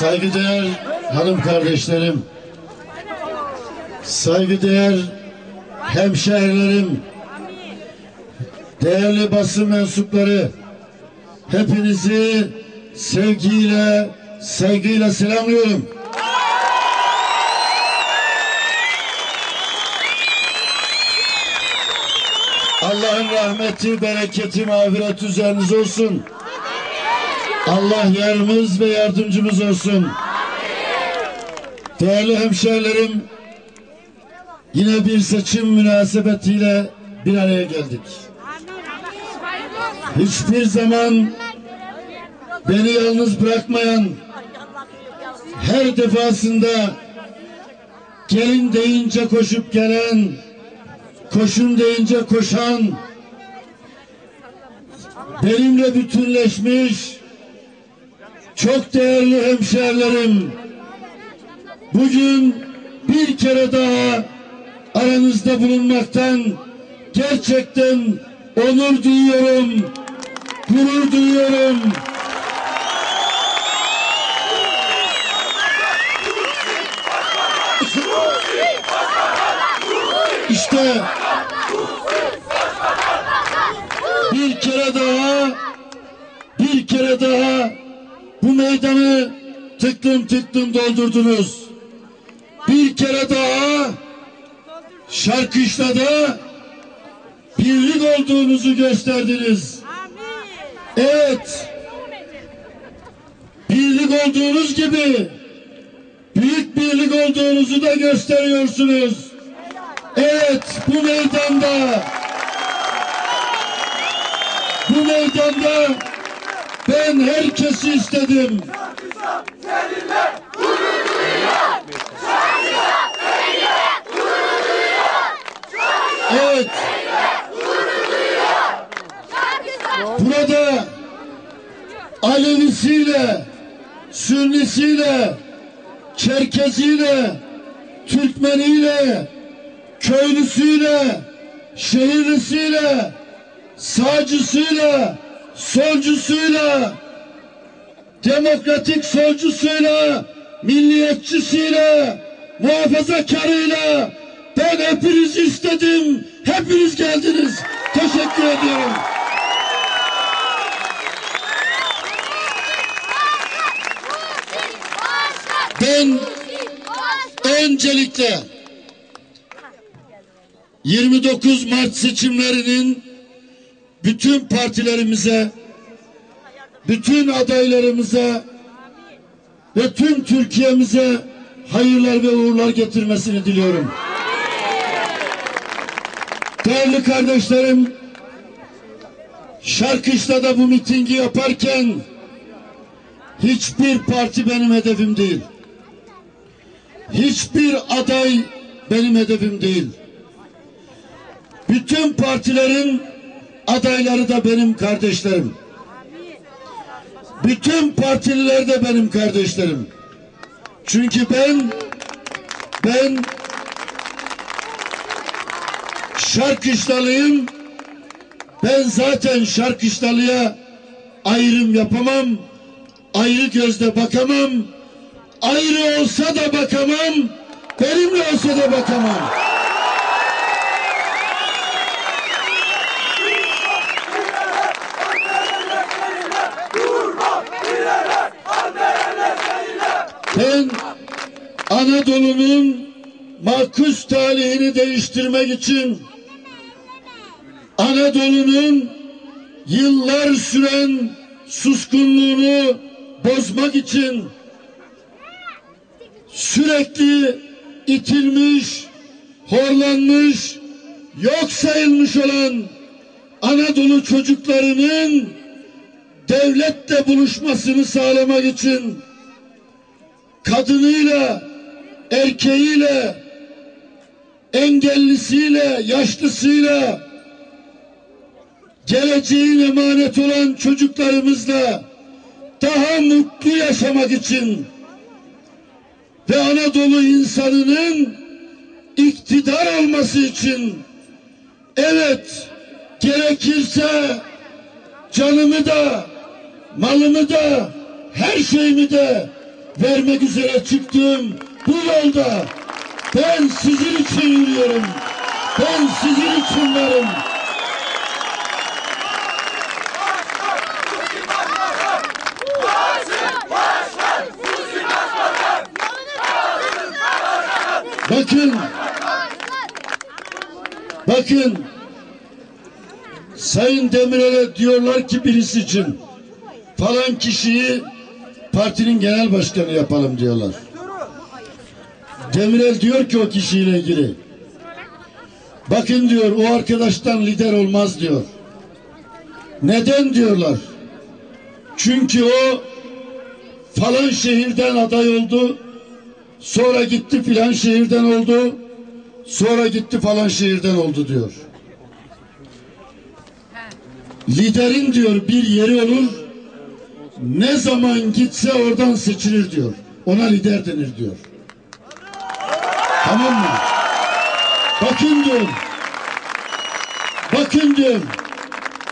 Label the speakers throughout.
Speaker 1: Saygıdeğer hanım kardeşlerim, saygıdeğer hemşehrilerim, değerli basın mensupları, hepinizi sevgiyle, saygıyla selamlıyorum. Allah'ın rahmeti, bereketi, mağfiret üzerinize olsun. Allah yarımız ve yardımcımız olsun. Değerli hemşehrilerim, yine bir seçim münasebetiyle bir araya geldik. Hiçbir zaman beni yalnız bırakmayan, her defasında gelin deyince koşup gelen, koşun deyince koşan, benimle bütünleşmiş, çok değerli hemşehrilerim, bugün bir kere daha aranızda bulunmaktan gerçekten onur duyuyorum, gurur duyuyorum. İşte bir kere daha bir kere daha bu meydanı tıklım tıklım doldurdunuz. Bir kere daha Şarkışla'da birlik olduğunuzu gösterdiniz. Evet. Birlik olduğunuz gibi büyük birlik olduğunuzu da gösteriyorsunuz. Evet bu meydanda bu meydanda herkesi istedim. Evet. Burada Alevisiyle, Sünnisiyle, Çerkeziyle, Türkmeniyle, köylüsüyle, şehirlisiyle, sağcısıyla, solcusuyla, demokratik solcusuyla, milliyetçisiyle, muhafazakarıyla ben hepinizi istedim. Hepiniz geldiniz. Teşekkür ediyorum. Ben öncelikle 29 Mart seçimlerinin bütün partilerimize, bütün adaylarımıza ve tüm Türkiye'mize hayırlar ve uğurlar getirmesini diliyorum. Değerli kardeşlerim, Şarkışla'da bu mitingi yaparken hiçbir parti benim hedefim değil. Hiçbir aday benim hedefim değil. Bütün partilerin adayları da benim kardeşlerim. Bütün partililer de benim kardeşlerim. Çünkü ben ben Şarkışlalıyım. Ben zaten Şarkışlalıya ayrım yapamam. Ayrı gözle bakamam. Ayrı olsa da bakamam. Benimle olsa da bakamam. Anadolu'nun makus talihini değiştirmek için Anadolu'nun yıllar süren suskunluğunu bozmak için sürekli itilmiş, horlanmış, yok sayılmış olan Anadolu çocuklarının devletle buluşmasını sağlamak için kadınıyla, erkeğiyle, engellisiyle, yaşlısıyla, geleceğin emanet olan çocuklarımızla daha mutlu yaşamak için ve Anadolu insanının iktidar olması için evet gerekirse canımı da malımı da her şeyimi de vermek üzere çıktığım bu yolda ben sizin için yürüyorum. Ben sizin için varım. Bakın, bakın. Sayın Demirel'e diyorlar ki birisi için falan kişiyi partinin genel başkanı yapalım diyorlar. Demirel diyor ki o kişiyle ilgili. Bakın diyor o arkadaştan lider olmaz diyor. Neden diyorlar? Çünkü o falan şehirden aday oldu. Sonra gitti filan şehirden oldu. Sonra gitti falan şehirden oldu diyor. Liderin diyor bir yeri olur. Ne zaman gitse oradan seçilir diyor. Ona lider denir diyor. Tamam mı? Bakın diyor. Bakın diyor.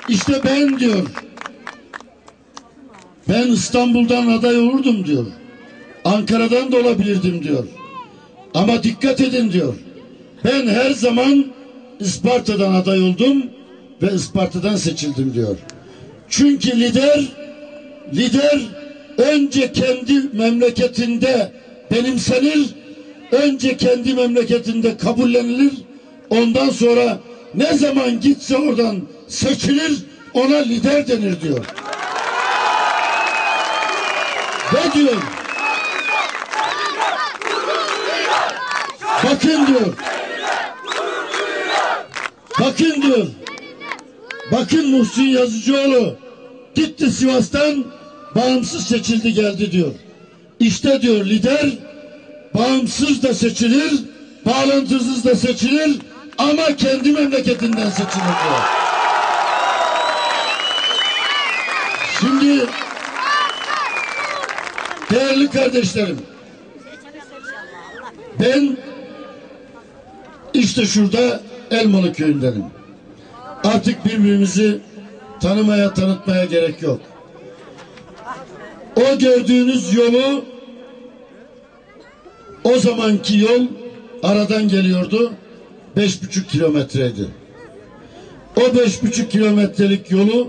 Speaker 1: İşte ben diyor. Ben İstanbul'dan aday olurdum diyor. Ankara'dan da olabilirdim diyor. Ama dikkat edin diyor. Ben her zaman Isparta'dan aday oldum ve Isparta'dan seçildim diyor. Çünkü lider lider önce kendi memleketinde benimsenir, önce kendi memleketinde kabullenilir, ondan sonra ne zaman gitse oradan seçilir, ona lider denir diyor. Ve diyor, bakın diyor, bakın diyor, bakın Muhsin Yazıcıoğlu gitti Sivas'tan bağımsız seçildi geldi diyor. İşte diyor lider bağımsız da seçilir, bağlantısız da seçilir ama kendi memleketinden seçilir diyor. Şimdi değerli kardeşlerim ben işte şurada Elmalı köyündenim. Artık birbirimizi tanımaya tanıtmaya gerek yok. O gördüğünüz yolu o zamanki yol aradan geliyordu. Beş buçuk kilometreydi. O beş buçuk kilometrelik yolu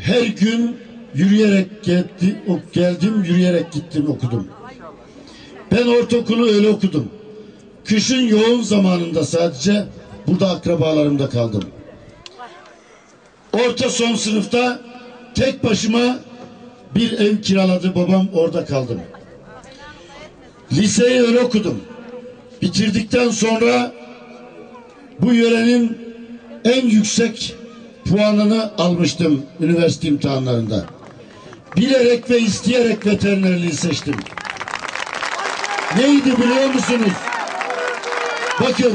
Speaker 1: her gün yürüyerek geldi, geldim, yürüyerek gittim okudum. Ben ortaokulu öyle okudum. Kışın yoğun zamanında sadece burada akrabalarımda kaldım. Orta son sınıfta tek başıma bir ev kiraladı babam orada kaldım. Liseyi öyle okudum. Bitirdikten sonra bu yörenin en yüksek puanını almıştım üniversite imtihanlarında. Bilerek ve isteyerek veterinerliği seçtim. Neydi biliyor musunuz? Bakın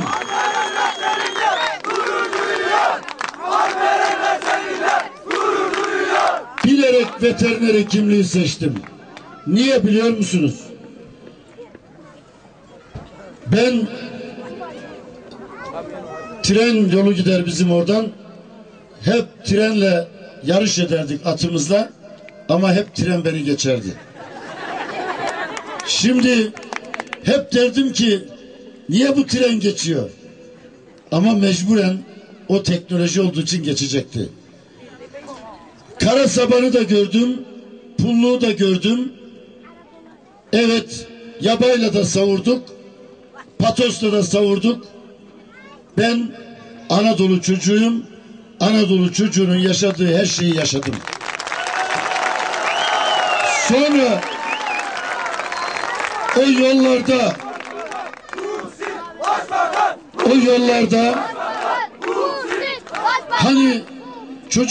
Speaker 1: bilerek veteriner hekimliği seçtim. Niye biliyor musunuz? Ben tren yolu gider bizim oradan. Hep trenle yarış ederdik atımızla ama hep tren beni geçerdi. Şimdi hep derdim ki niye bu tren geçiyor? Ama mecburen o teknoloji olduğu için geçecekti. Kara sabanı da gördüm, pulluğu da gördüm. Evet, yabayla da savurduk, patosla da savurduk. Ben Anadolu çocuğuyum. Anadolu çocuğunun yaşadığı her şeyi yaşadım. Sonra o yollarda o yollarda hani çocuk